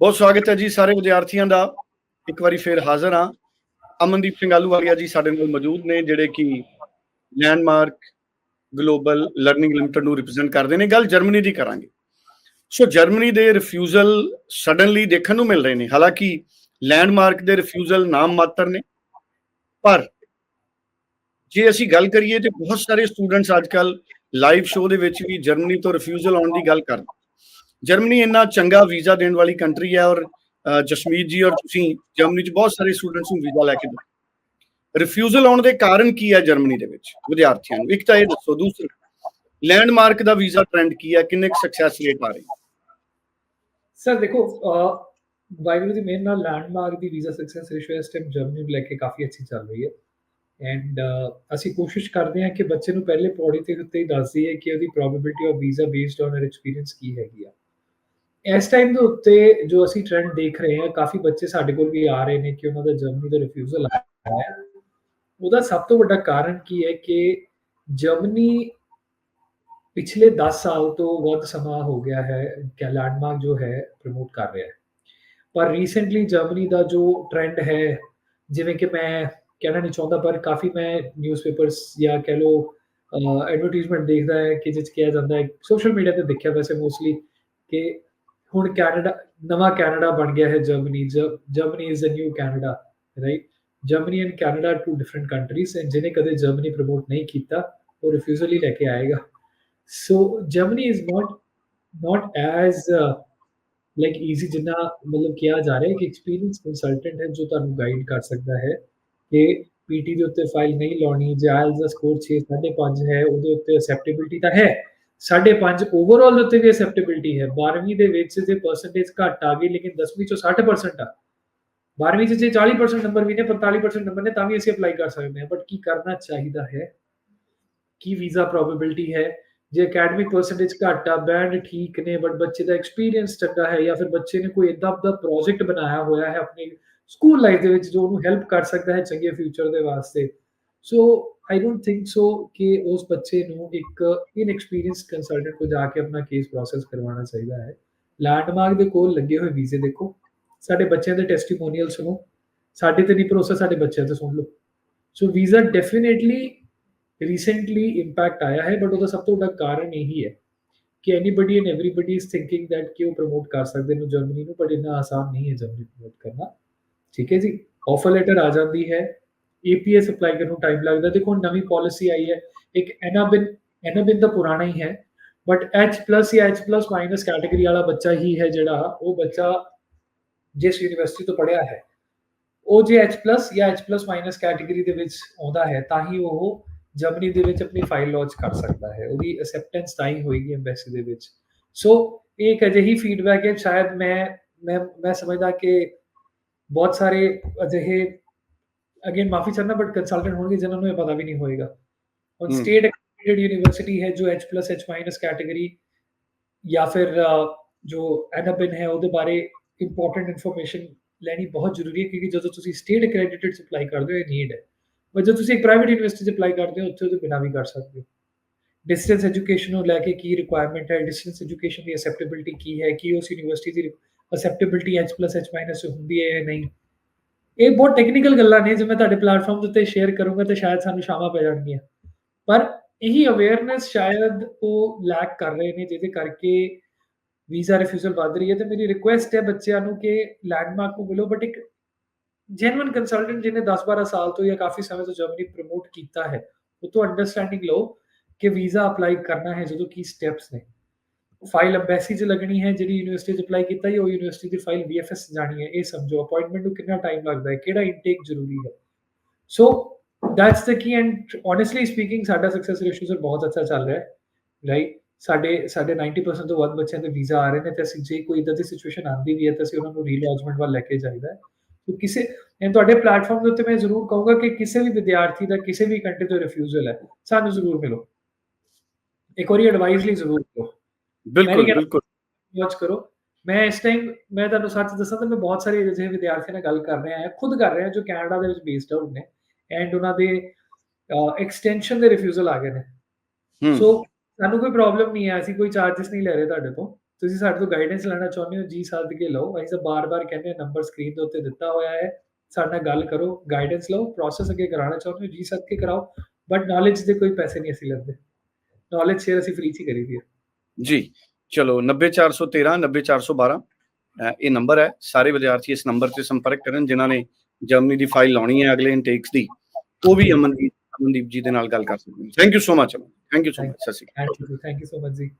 ਬਹੁਤ ਸਵਾਗਤ ਹੈ ਜੀ ਸਾਰੇ ਵਿਦਿਆਰਥੀਆਂ ਦਾ। ਇੱਕ ਵਾਰੀ ਫੇਰ ਹਾਜ਼ਰ ਹਾਂ। ਅਮਨਦੀਪ ਸਿੰਘ ਆਲੂਵਾਲੀਆ ਜੀ ਸਾਡੇ ਨਾਲ ਮੌਜੂਦ ਨੇ, ਜਿਹੜੇ ਕਿ ਲੈਂਡਮਾਰਕ ਗਲੋਬਲ ਲਰਨਿੰਗ ਲਿਮਟਿਡ ਨੂੰ ਰਿਪਰੈਜ਼ੈਂਟ ਕਰਦੇ ਨੇ। ਗੱਲ ਜਰਮਨੀ ਦੀ ਕਰਾਂਗੇ। ਸੋ ਜਰਮਨੀ ਦੇ ਰਿਫਿਊਜ਼ਲ ਸਡਨਲੀ ਦੇਖਣ ਨੂੰ ਮਿਲ ਰਹੇ ਨੇ। ਹਾਲਾਂਕਿ ਲੈਂਡਮਾਰਕ ਦੇ ਰਿਫਿਊਜ਼ਲ ਨਾਮ ਮਾਤਰ ਨੇ। ਪਰ ਜੇ ਅਸੀਂ ਗੱਲ ਕਰੀਏ ਤੇ ਬਹੁਤ ਸਾਰੇ ਸਟੂਡੈਂਟਸ ਅੱਜਕੱਲ ਲਾਈਵ ਸ਼ੋਅ ਦੇ ਵਿੱਚ ਵੀ ਜਰਮਨੀ ਤੋਂ ਰਿਫਿਊਜ਼ਲ ਆਉਣ ਦੀ ਗੱਲ ਕਰਦੇ ਜਰਮਨੀ ਇੰਨਾ ਚੰਗਾ ਵੀਜ਼ਾ ਦੇਣ ਵਾਲੀ ਕੰਟਰੀ ਹੈ ਔਰ ਜਸਮੀਤ ਜੀ ਔਰ ਤੁਸੀਂ ਜਰਮਨੀ 'ਚ ਬਹੁਤ ਸਾਰੇ ਸਟੂਡੈਂਟਸ ਨੂੰ ਵੀਜ਼ਾ ਲੈ ਕੇ ਦਿਓ। ਰਿਫਿਊਜ਼ਲ ਆਉਣ ਦੇ ਕਾਰਨ ਕੀ ਹੈ ਜਰਮਨੀ ਦੇ ਵਿੱਚ? ਵਿਦਿਆਰਥੀਆਂ ਨੂੰ। ਇੱਕ ਤਾਂ ਇਹ ਦੱਸੋ, ਦੂਸਰਾ ਲੈਂਡਮਾਰਕ ਦਾ ਵੀਜ਼ਾ ਟ੍ਰੈਂਡ ਕੀ ਹੈ? ਕਿੰਨੇ ਸਕਸੈਸ ਰੇਟ ਆ ਰਹੇ? ਸਰ ਦੇਖੋ ਵਾਹਿਗੁਰੂ ਦੀ ਮਿਹਰ ਨਾਲ ਲੈਂਡਮਾਰਕ ਦੀ ਵੀਜ਼ਾ ਸਕਸੈਸ ਰੇਸ਼ੋ ਇਸ ਟਾਈਮ ਜਰਮਨੀ ਨੂੰ ਲੈ ਕੇ ਕਾਫੀ ਅੱਛੀ ਚੱਲ ਰਹੀ ਹੈ। ਐਂਡ ਅਸੀਂ ਕੋਸ਼ਿਸ਼ ਕਰਦੇ ਹਾਂ ਕਿ ਬੱਚੇ ਨੂੰ ਪਹਿਲੇ ਪੌੜੀ ਤੇ ਉੱਤੇ ਹੀ ਦੱਸ ਦਈਏ ਕਿ ਉਹਦੀ probability of visa based on her experience ਕੀ ਹੈਗੀ ਆ। ਇਸ ਟਾਈਮ ਦੇ ਉੱਤੇ ਜੋ ਅਸੀਂ ਟ੍ਰੈਂਡ ਦੇਖ ਰਹੇ ਹਾਂ, ਕਾਫੀ ਬੱਚੇ ਸਾਡੇ ਕੋਲ ਵੀ ਆ ਰਹੇ ਨੇ ਕਿ ਉਹਨਾਂ ਦਾ ਜਰਮਨੀ ਦਾ ਰਿਫਿਊਜ਼ਲ ਆਇਆ ਹੈ। ਉਹਦਾ ਸਭ ਤੋਂ ਵੱਡਾ ਕਾਰਨ ਕੀ ਹੈ ਕਿ ਜਰਮਨੀ ਪਿਛਲੇ 10 ਸਾਲ ਤੋਂ ਵੱਧ ਸਮਾਂ ਹੋ ਗਿਆ ਹੈ ਕਿ ਲੈਂਡਮਾਰਕ ਜੋ ਹੈ ਪ੍ਰਮੋਟ ਕਰ ਰਿਹਾ ਹੈ। ਪਰ ਰੀਸੈਂਟਲੀ ਜਰਮਨੀ ਦਾ ਜੋ ਟ੍ਰੈਂਡ ਹੈ, ਜਿਵੇਂ ਕਿ ਮੈਂ ਕਹਿਣਾ ਨਹੀਂ ਚਾਹੁੰਦਾ, ਪਰ ਕਾਫੀ ਮੈਂ ਨਿਊਜ਼ਪੇਪਰਸ ਜਾਂ ਕਹਿ ਲੋ ਐਡਵਰਟਾਈਜ਼ਮੈਂਟ ਦੇਖਦਾ ਹੈ ਕਿ ਜਿਸ ਕਿਹਾ ਜਾਂਦਾ ਹੈ ਸੋਸ਼ਲ ਮੀਡੀਆ ਤੇ ਦੇਖਿਆ ਵੈਸੇ ਮੋਸਟਲੀ ਕਿ ਹੁਣ ਕੈਨੇਡਾ, ਨਵਾਂ ਕੈਨੇਡਾ ਬਣ ਗਿਆ ਹੈ Germany Germany is a new Canada right Germany and Canada two different countries and ਜਿਹਨੇ ਕਦੇ ਜਰਮਨੀ ਪ੍ਰਮੋਟ ਨਹੀਂ ਕੀਤਾ, ਉਹ ਰਿਫਿਊਜ਼ਲ ਹੀ ਲੈ ਕੇ ਆਏਗਾ। So Germany is not not as like easy ਜਿੰਨਾ ਮਤਲਬ ਕਿਹਾ ਜਾ ਰਿਹਾ ਹੈ ਕਿ ਐਕਸਪੀਰੀਅੰਸ ਕੰਸਲਟੈਂਟ ਹੈ ਜੋ ਤੁਹਾਨੂੰ ਗਾਈਡ ਕਰ ਸਕਦਾ ਹੈ ਕਿ ਪੀਟੀ ਦੇ ਉੱਤੇ ਫਾਈਲ ਨਹੀਂ ਲਾਉਣੀ, ਜਾਂ ਜਾਇਲਸ ਦਾ ਸਕੋਰ 6 5.5 ਹੈ, ਉਹਦੇ ਉੱਤੇ ਅਸੈਪਟੇਬਿਲਟੀ ਤਾਂ ਹੈ। 5.5 ਓਵਰਆਲ ਦੇ ਉੱਤੇ ਵੀ ਅਸੈਪਟੇਬਿਲਟੀ ਹੈ। 12ਵੀਂ ਦੇ ਵਿੱਚ ਜੇ ਪਰਸੈਂਟੇਜ ਘੱਟ ਆ ਗਈ, ਲੇਕਿਨ 10ਵੀਂ ਚੋਂ 60% ਆ। 12ਵੀਂ ਚ ਜੇ 40% ਨੰਬਰ ਵੀ ਨੇ 45% ਨੰਬਰ ਨੇ, ਤਾਂ ਵੀ ਅਸੀਂ ਅਪਲਾਈ ਕਰ ਸਕਦੇ ਹਾਂ। ਬਟ ਕੀ ਕਰਨਾ ਚਾਹੀਦਾ ਹੈ? ਕੀ ਵੀਜ਼ਾ ਪ੍ਰੋਬੇਬਿਲਟੀ ਹੈ? ਜੇ ਅਕੈਡਮਿਕ ਪਰਸੈਂਟੇਜ ਘੱਟ ਆ ਬੈਂਡ ਠੀਕ ਨੇ ਬਟ ਬੱਚੇ ਦਾ ਐਕਸਪੀਰੀਅੰਸ ਚੰਗਾ ਹੈ, ਜਾਂ ਫਿਰ ਬੱਚੇ ਨੇ ਕੋਈ ਇਦਾਂ ਦਾ ਪ੍ਰੋਜੈਕਟ ਬਣਾਇਆ ਹੋਇਆ ਹੈ ਆਪਣੀ ਸਕੂਲ ਲਾਈਫ ਦੇ ਵਿੱਚ ਜੋ ਉਹਨੂੰ ਹੈਲਪ ਕਰ ਸਕਦਾ ਹੈ ਚੰਗੇ ਫਿਊਚਰ ਦੇ ਵਾਸਤੇ। ਸੋ ਆਈ ਡੋਨਟ ਥਿੰਕ ਸੋ ਕਿ ਉਸ ਬੱਚੇ ਨੂੰ ਇੱਕ ਇਨਐਕਸਪੀਰੀਅੰਸ ਕੰਸਲਟੈਂਟ ਕੋ ਜਾ ਕੇ ਆਪਣਾ ਕੇਸ ਪ੍ਰੋਸੈਸ ਕਰਵਾਉਣਾ ਚਾਹੀਦਾ ਹੈ। ਲੈਂਡਮਾਰਕ ਦੇ ਕੋਲ ਲੱਗੇ ਹੋਏ ਵੀਜ਼ੇ ਦੇਖੋ। ਸਾਡੇ ਬੱਚਿਆਂ ਦੇ ਟੈਸਟੀਮੋਨੀਅਲ ਸੁਣੋ। ਸਾਡੇ ਤੇ ਨਹੀਂ ਭਰੋਸਾ, ਸਾਡੇ ਬੱਚਿਆਂ ਤੇ ਸੁਣ ਲਓ। So visa definitely recently impact ਆਇਆ ਹੈ ਬਟ ਉਹਦਾ ਸਭ ਤੋਂ ਵੱਡਾ ਕਾਰਨ ਇਹੀ ਹੈ ਕਿ anybody and everybody is thinking that ਕਿ ਉਹ ਪ੍ਰੋਮੋਟ ਕਰ ਸਕਦੇ ਨੇ ਜਰਮਨੀ ਨੂੰ ਬਟ ਇੰਨਾ ਆਸਾਨ ਨਹੀਂ ਹੈ ਜਰਮਨੀ ਪ੍ਰਮੋਟ ਕਰਨਾ। ਠੀਕ ਹੈ ਜੀ? ਆਫਰ ਲੈਟਰ ਆ ਜਾਂਦੀ ਹੈ। ਏਪੀਐਸ ਅਪਲਾਈ ਕਰਨ ਨੂੰ ਟਾਈਮ ਲੱਗਦਾ। ਦੇਖੋ ਨਵੀਂ ਪਾਲਿਸੀ ਆਈ ਹੈ। ਇੱਕ ਐਨਾਬਿਨ ਐਨਾਬਿਨ ਤਾਂ ਪੁਰਾਣਾ ਹੀ ਹੈ। ਬਟ H+ ਜਾਂ H+ ਕੈਟਾਗਰੀ ਵਾਲਾ ਬੱਚਾ ਹੀ ਹੈ ਜਿਹੜਾ, ਉਹ ਬੱਚਾ ਜਿਸ ਯੂਨੀਵਰਸਿਟੀ ਤੋਂ ਪੜ੍ਹਿਆ ਹੈ, ਉਹ ਜੇ H+ ਜਾਂ H+ ਕੈਟਾਗਰੀ ਦੇ ਵਿੱਚ ਆਉਂਦਾ ਹੈ, ਤਾਂ ਹੀ ਉਹ ਜਰਮਨੀ ਦੇ ਵਿੱਚ ਆਪਣੀ ਫਾਈਲ ਲਾਂਚ ਕਰ ਸਕਦਾ ਹੈ। ਉਹਦੀ ਅਸੈਪਟੈਂਸ ਤਾਂ ਹੀ ਹੋਏਗੀ ਐਮਬੈਸੀ ਦੇ ਵਿੱਚ। ਸੋ ਇਹ ਇੱਕ ਅਜਿਹੀ ਫੀਡਬੈਕ ਹੈ, ਸ਼ਾਇਦ ਮੈਂ ਮੈਂ ਮੈਂ ਸਮਝਦਾ ਕਿ ਬਹੁਤ ਸਾਰੇ ਅਜਿਹੇ ਅਗੇਨ ਮਾਫੀ ਚਾਹਨਾ ਬਟ ਕੰਸਲਟੈਂਟ ਹੋਣਗੇ ਜਿਨ੍ਹਾਂ ਨੂੰ ਇਹ ਪਤਾ ਵੀ ਨਹੀਂ ਹੋਏਗਾ। ਹਮ। ਸਟੇਟ ਐਕ੍ਰੈਡਿਟਡ ਯੂਨੀਵਰਸਿਟੀ ਹੈ ਜੋ H+ H- ਕੈਟਾਗਰੀ ਜਾਂ ਫਿਰ ਜੋ ਐਨਬਿਨ ਹੈ ਉਹਦੇ ਬਾਰੇ ਇੰਪੋਰਟੈਂਟ ਇਨਫੋਰਮੇਸ਼ਨ ਲੈਣੀ ਬਹੁਤ ਜ਼ਰੂਰੀ ਹੈ ਕਿਉਂਕਿ ਜਦੋਂ ਤੁਸੀਂ ਸਟੇਟ ਐਕ੍ਰੈਡਿਟਡ ਅਪਲਾਈ ਕਰਦੇ ਹੋ ਇਹ ਨੀਡ ਹੈ। ਪਰ ਜਦੋਂ ਤੁਸੀਂ ਇੱਕ ਪ੍ਰਾਈਵੇਟ ਯੂਨੀਵਰਸਿਟੀ 'ਚ ਅਪਲਾਈ ਕਰਦੇ ਹੋ ਉੱਥੇ ਉਹਦੇ ਬਿਨਾਂ ਵੀ ਕਰ ਸਕਦੇ ਹੋ। ਡਿਸਟੈਂਸ ਐਜੂਕੇਸ਼ਨ ਨੂੰ ਲੈ ਕੇ ਕੀ ਰਿਕੁਆਇਰਮੈਂਟ ਹੈ ਡਿਸਟੈਂਸ ਐਜੂਕੇਸ਼ਨ ਦੀ ਅਸੈਪਟੇਬਿਲਟੀ ਕੀ ਹੈ ਕੀ ਉਸ ਯੂਨੀਵਰਸਿਟੀ ਦੀ ਅਸੈਪਟੇਬਿਲਟੀ H+ H- ਹੁੰਦੀ ਹੈ ਜਾਂ ਨਹੀਂ? ਇਹ ਬਹੁਤ ਟੈਕਨੀਕਲ ਗੱਲਾਂ ਨੇ, ਜੋ ਮੈਂ ਤੁਹਾਡੇ ਪਲੇਟਫਾਰਮ ਦੇ ਉੱਤੇ ਸ਼ੇਅਰ ਕਰੂੰਗਾ ਤੇ ਸ਼ਾਇਦ ਸਾਨੂੰ ਸ਼ਾਮਾਂ ਪੈ ਜਾਣਗੀਆਂ। ਪਰ ਇਹੀ ਅਵੇਅਰਨੈਸ ਸ਼ਾਇਦ ਉਹ ਲੈਕ ਕਰ ਰਹੇ ਨੇ, ਜਿਹਦੇ ਕਰਕੇ ਵੀਜ਼ਾ ਰਿਫਿਊਜ਼ਲ ਵੱਧ ਰਹੀ ਹੈ। ਤੇ ਮੇਰੀ ਰਿਕੁਐਸਟ ਹੈ ਬੱਚਿਆਂ ਨੂੰ ਕਿ ਲੈਂਡਮਾਰਕ ਨੂੰ ਮਿਲੋ ਬਟ ਇੱਕ ਜੈਨੂਇਨ ਕੰਸਲਟੈਂਟ ਜਿਹਨੇ 10-12 ਸਾਲ ਤੋਂ ਜਾਂ ਕਾਫੀ ਸਮੇਂ ਤੋਂ ਜਰਮਨੀ ਪ੍ਰਮੋਟ ਕੀਤਾ ਹੈ, ਉਹ ਤੋਂ ਅੰਡਰਸਟੈਂਡਿੰਗ ਲਓ ਕਿ ਵੀਜ਼ਾ ਅਪਲਾਈ ਕਰਨਾ ਹੈ, ਜਦੋਂ ਕੀ ਸਟੈਪਸ ਨੇ। ਫਾਈਲ ਐਮਬੈਸੀ 'ਚ ਲੱਗਣੀ ਹੈ, ਜਿਹੜੀ ਯੂਨੀਵਰਸਿਟੀ 'ਚ ਅਪਲਾਈ ਕੀਤਾ ਹੈ ਉਹ ਯੂਨੀਵਰਸਿਟੀ ਦੀ ਫਾਈਲ ਵੀਐਫਐਸ ਜਾਣੀ ਹੈ, ਇਹ ਸਮਝੋ ਅਪਾਇੰਟਮੈਂਟ ਨੂੰ ਕਿੰਨਾ ਟਾਈਮ ਲੱਗਦਾ ਹੈ, ਕਿਹੜਾ ਇਨਟੇਕ ਜ਼ਰੂਰੀ ਹੈ? So that's the key and honestly speaking ਸਾਡਾ ਸਕਸੈਸ ਰੇਸ਼ੋ ਸਰ ਬਹੁਤ ਅੱਛਾ ਚੱਲ ਰਿਹਾ ਹੈ ਰਾਈਟ ਸਾਡੇ ਸਾਡੇ 90% ਤੋਂ ਵੱਧ ਬੱਚਿਆਂ ਦੇ ਵੀਜ਼ਾ ਆ ਰਹੇ ਨੇ, ਤੇ ਅਸੀਂ ਜੇ ਕੋਈ ਇਦਾਂ ਦੀ ਸਿਚੁਏਸ਼ਨ ਆਉਂਦੀ ਵੀ ਹੈ, ਤਾਂ ਅਸੀਂ ਉਹਨਾਂ ਨੂੰ ਰੀਲੌਜਮੈਂਟ ਵੱਲ ਲੈ ਕੇ ਜਾਈਦਾ ਹੈ। ਸੋ ਕਿਸੇ ਐਂ ਤੁਹਾਡੇ ਪਲੇਟਫਾਰਮ ਦੇ ਉੱਤੇ ਮੈਂ ਜ਼ਰੂਰ ਕਹੂੰਗਾ ਕਿ ਕਿਸੇ ਵੀ ਵਿਦਿਆਰਥੀ ਦਾ ਕਿਸੇ ਵੀ ਕੰਟਰੀ ਤੋਂ ਰਿਫਿਊਜ਼ਲ ਹੈ, ਸਾਨੂੰ ਜ਼ਰੂਰ ਮਿਲੋ। ਇੱਕ ਵਾਰੀ ਐਡਵਾਈਸ ਲਈ ਜ਼ਰੂਰ ਕਰੋ ਬਿਲਕੁਲ ਬਿਲਕੁਲ ਵਾਚ ਕਰੋ ਮੈਂ ਇਸ ਟਾਈਮ ਮੈਂ ਤੁਹਾਨੂੰ ਸੱਚ ਦੱਸਾਂ ਤਾਂ ਮੈਂ ਬਹੁਤ ਸਾਰੇ ਅਜਿਹੇ ਵਿਦਿਆਰਥੀਆਂ ਨਾਲ ਗੱਲ ਕਰ ਰਿਹਾ ਹਾਂ ਖੁਦ ਕਰ ਰਿਹਾ ਜੋ ਕੈਨੇਡਾ ਦੇ ਵਿੱਚ ਬੇਸਡ ਆਊਟ ਨੇ ਐਂਡ ਉਹਨਾਂ ਦੇ ਐਕਸਟੈਂਸ਼ਨ ਦੇ ਰਿਫਿਊਜ਼ਲ ਆ ਗਏ ਨੇ ਸੋ ਸਾਨੂੰ ਕੋਈ ਪ੍ਰੋਬਲਮ ਨਹੀਂ ਹੈ ਅਸੀਂ ਕੋਈ ਚਾਰजेस ਨਹੀਂ ਲੈ ਰਹੇ ਤੁਹਾਡੇ ਤੋਂ ਤੁਸੀਂ ਸਾਡੇ ਤੋਂ ਗਾਈਡੈਂਸ ਲੈਣਾ ਚਾਹੁੰਦੇ ਹੋ ਜੀ ਸੱਦ ਕੇ ਲਓ ਅਸੀਂ ਤਾਂ ਬਾਰ-ਬਾਰ ਕਹਿੰਦੇ ਨੰਬਰ ਸਕਰੀਨ ਦੇ ਉੱਤੇ ਦਿੱਤਾ ਹੋਇਆ ਹੈ ਸਾਡੇ ਨਾਲ ਗੱਲ ਕਰੋ ਗਾਈਡੈਂਸ ਲਓ ਪ੍ਰੋਸੈਸ ਅੱਗੇ ਕਰਾਉਣਾ ਚਾਹੁੰਦੇ ਹੋ ਜੀ ਸੱਦ ਕੇ ਕਰਾਓ ਬਟ ਨੌਲੇਜ ਦੇ ਕੋਈ ਪੈਸੇ ਨਹੀਂ ਅਸੀਂ ਲੈਂਦੇ ਨੌਲੇਜ ਸ਼ੇਅਰ ਅਸੀਂ ਫ੍ਰੀ ਚ ਹੀ ਕਰੀਦੀ ਹੈ ਜੀ ਚਲੋ 90413 90412 ਅਹ ਇਹ ਨੰਬਰ ਹੈ। ਸਾਰੇ ਵਿਦਿਆਰਥੀ ਇਸ ਨੰਬਰ ਤੇ ਸੰਪਰਕ ਕਰਨ ਜਿਨ੍ਹਾਂ ਨੇ ਜਰਮਨੀ ਦੀ ਫਾਈਲ ਲਾਉਣੀ ਹੈ ਅਗਲੇ ਇਨਟੇਕਸ ਦੀ ਉਹ ਵੀ ਅਮਨਦੀਪ ਅਮਨਦੀਪ ਜੀ ਦੇ ਨਾਲ ਗੱਲ ਕਰ ਸਕਦੇ ਨੇ। Thank you so much thank you so much you thank you so much ਜੀ।